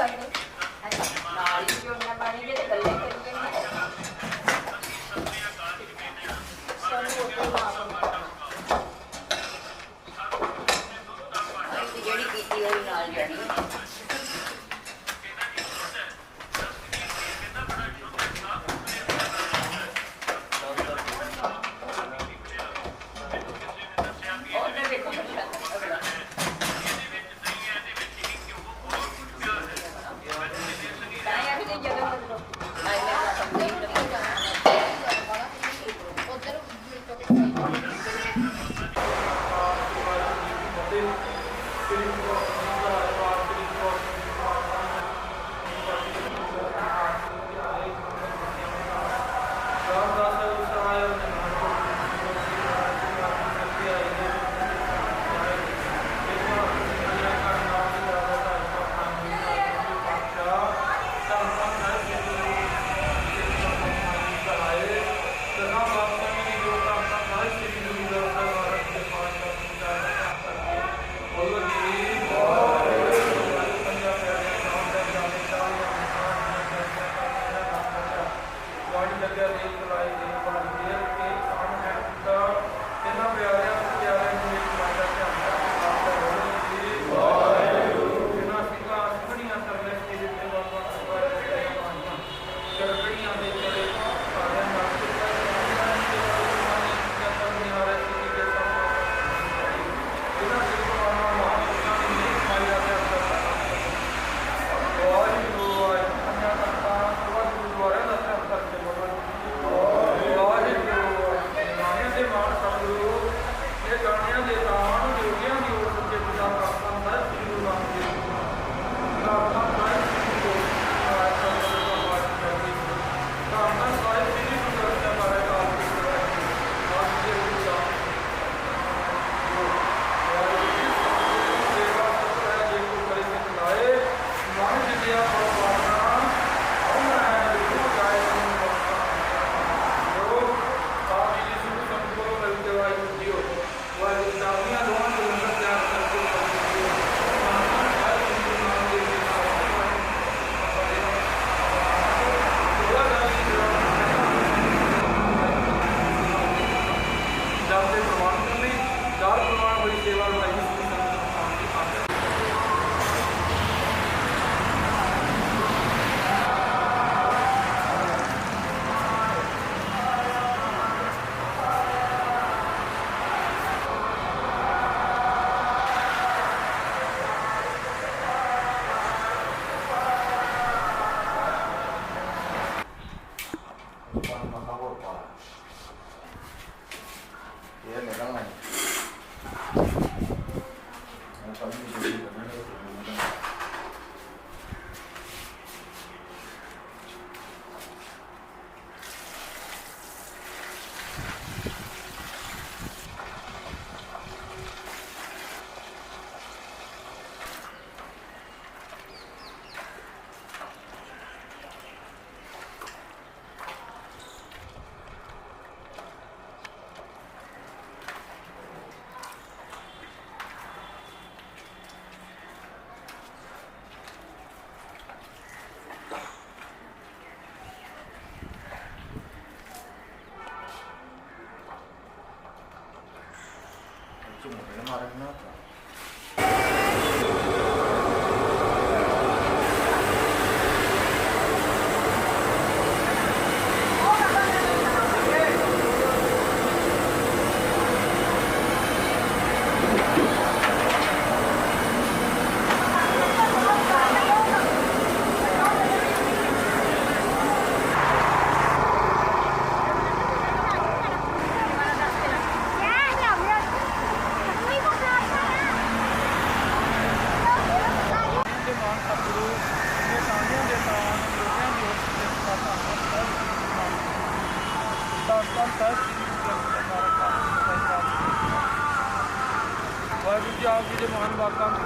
ਤੁਸੀਂ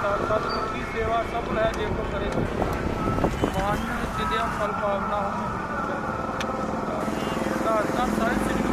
ਸਤਿਗੁਰ ਕੀ ਸੇਵਾ ਸਭ ਲੈ ਜੇ ਕੋ ਕਰੇ। ਮਾਨ ਜਿਦਿਆ ਫਲ ਪਾਵਨਾ ਹੋ ਤਾਂ ਸਾਰੇ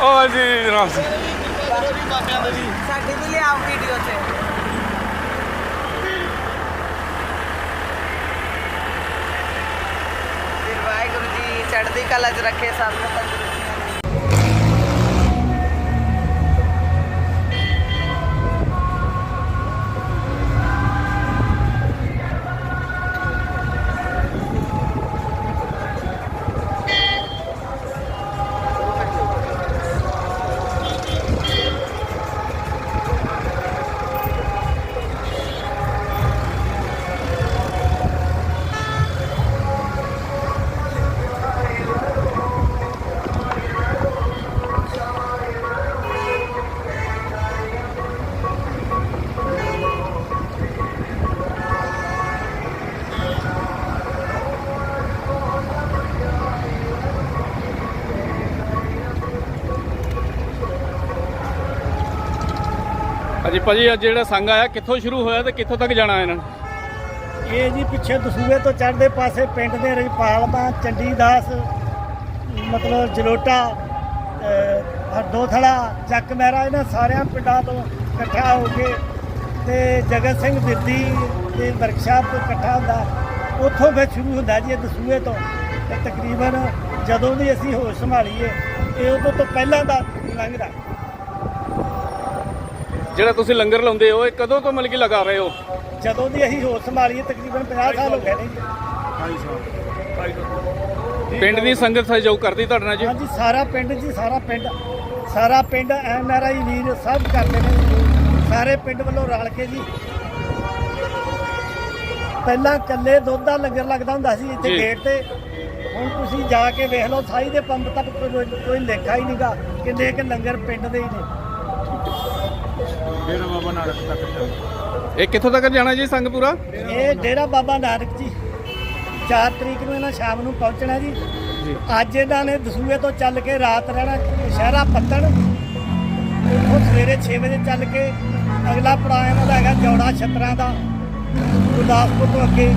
ਓ ਜੀ, ਜਨਾਬ। ਸਾਡੀ ਵੀ ਲਿਆਓ ਵੀਡੀਓ ਤੇ ਫਿਰ ਵਾਹਿਗੁਰੂ ਜੀ ਚੜ੍ਹਦੀ ਕਲਾ 'ਚ ਰੱਖੇ ਸਭ ਨੂੰ ਤੰਦਰੁਸਤੀ। ਭਾਜੀ ਅੱਜ ਜਿਹੜਾ ਸੰਗ ਆਇਆ ਕਿੱਥੋਂ ਸ਼ੁਰੂ ਹੋਇਆ ਤੇ ਕਿੱਥੋਂ ਤੱਕ ਜਾਣਾ ਇਹਨਾਂ ਨੇ? ਇਹ ਜੀ ਪਿੱਛੇ ਦਸੂਏ ਤੋਂ ਚੜ੍ਹਦੇ ਪਾਸੇ ਪਿੰਡ ਦੇ ਰਜਪਾਲ ਰਜਪਾਲਮਾ ਚੰਡੀਦਾਸ ਮਤਲਬ ਜਲੋਟਾ ਅਹ, ਹਰਦੋਥੜਾ ਚੱਕ ਮਹਿਰਾ ਇਹਨਾਂ ਸਾਰਿਆਂ ਪਿੰਡਾਂ ਤੋਂ ਇਕੱਠਾ ਹੋ ਕੇ ਤੇ ਜਗਤ ਸਿੰਘ ਬਿੱਦੀ ਦੇ ਵਰਕਸ਼ਾਪ ਤੋਂ ਇਕੱਠਾ ਹੁੰਦਾ। ਉੱਥੋਂ ਫਿਰ ਸ਼ੁਰੂ ਹੁੰਦਾ ਜੀ ਇਹ ਦਸੂਏ ਤੋਂ। ਤੇ ਤਕਰੀਬਨ ਜਦੋਂ ਵੀ ਅਸੀਂ ਹੋਸ਼ ਸੰਭਾਲੀਏ ਇਹ ਉਦੋਂ ਤੋਂ ਪਹਿਲਾਂ ਦਾ ਲੰਘਦਾ ਜਿਹੜਾ ਤੁਸੀਂ ਲੰਗਰ ਲਾਉਂਦੇ ਹੋ ਇਹ ਕਦੋਂ ਤੋਂ ਮਿਲ ਕੇ ਲਗਾ ਰਹੇ ਹੋ? ਜਦੋਂ ਦੀ ਅਸੀਂ ਹੋਸ਼ ਸੰਭਾਲੀਏ ਤਕਰੀਬਨ 50 ਸਾਲ ਹੋ ਗਏ ਨੇ। ਜੀ ਪਿੰਡ ਦੀ ਸੰਗਤ ਸਹਿਯੋਗ ਕਰਦੀ ਤੁਹਾਡੇ ਨਾਲ ਜੀ? ਹਾਂਜੀ ਸਾਰਾ ਪਿੰਡ ਜੀ ਸਾਰਾ ਪਿੰਡ। ਸਾਰਾ ਪਿੰਡ ਐਨ ਆਰ ਆਈ ਵੀਰ ਸਭ ਕਰਦੇ ਨੇ। ਸਾਰੇ ਪਿੰਡ ਵੱਲੋਂ ਰਲ ਕੇ ਜੀ। ਪਹਿਲਾਂ ਕੱਲੇ ਦੁੱਧ ਦਾ ਲੰਗਰ ਲੱਗਦਾ ਹੁੰਦਾ ਸੀ ਇੱਥੇ ਜੀ। ਗੇਟ ਤੇ। ਹੁਣ ਤੁਸੀਂ ਜਾ ਕੇ ਵੇਖ ਲਓ ਸਾਈ ਦੇ ਪੰਪ ਤੱਕ ਕੋਈ ਕੋਈ ਲੇਖਾ ਹੀ ਨਹੀਂਗਾ ਕਿੰਨੇ ਕਿ ਲੰਗਰ ਪਿੰਡ ਦੇ ਹੀ ਨੇ। ਇਹ ਕਿੱਥੋਂ ਤੱਕ ਜਾਣਾ ਜੀ ਸੰਗ ਪੂਰਾ? ਇਹ ਡੇਰਾ ਬਾਬਾ ਨਾਨਕ ਜੀ। 4 ਤਰੀਕ ਨੂੰ ਇਹਨਾਂ ਸ਼ਾਮ ਨੂੰ ਪਹੁੰਚਣਾ ਜੀ। ਜੀ। ਅੱਜ ਇਹਨਾਂ ਨੇ ਦਸੂਏ ਤੋਂ ਚੱਲ ਕੇ ਰਾਤ ਰਹਿਣਾ ਸ਼ਹਿਰਾ ਪੱਤਣ। ਉੱਥੋਂ ਸਵੇਰੇ 6 ਵਜੇ ਚੱਲ ਕੇ ਅਗਲਾ ਪੜਾਅ ਇਹਨਾਂ ਦਾ ਹੈਗਾ ਜੌੜਾ ਛਤਰਾਂ ਦਾ ਗੁਰਦਾਸਪੁਰ ਤੋਂ ਅੱਗੇ।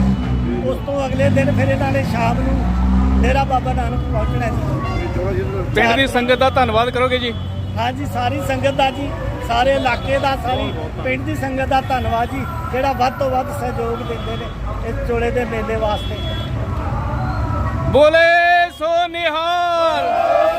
ਉਸ ਤੋਂ ਅਗਲੇ ਦਿਨ ਫਿਰ ਇਹਨਾਂ ਨੇ ਸ਼ਾਮ ਨੂੰ ਡੇਰਾ ਬਾਬਾ ਨਾਨਕ ਪਹੁੰਚਣਾ ਜੀ। ਪਿੰਡ ਦੀ ਸੰਗਤ ਦਾ ਧੰਨਵਾਦ ਕਰੋਗੇ ਜੀ? ਹਾਂਜੀ ਸਾਰੀ ਸੰਗਤ ਦਾ ਜੀ। ਸਾਰੇ ਇਲਾਕੇ ਦਾ ਸਾਰੀ ਪਿੰਡ ਦੀ ਸੰਗਤ ਦਾ ਧੰਨਵਾਦ ਜੀ, ਜਿਹੜਾ ਵੱਧ ਤੋਂ ਵੱਧ ਸਹਿਯੋਗ ਦਿੰਦੇ ਨੇ ਇਸ ਚੋਲੇ ਦੇ ਮੇਲੇ ਵਾਸਤੇ। ਬੋਲੇ ਸੋ ਨਿਹਾਲ।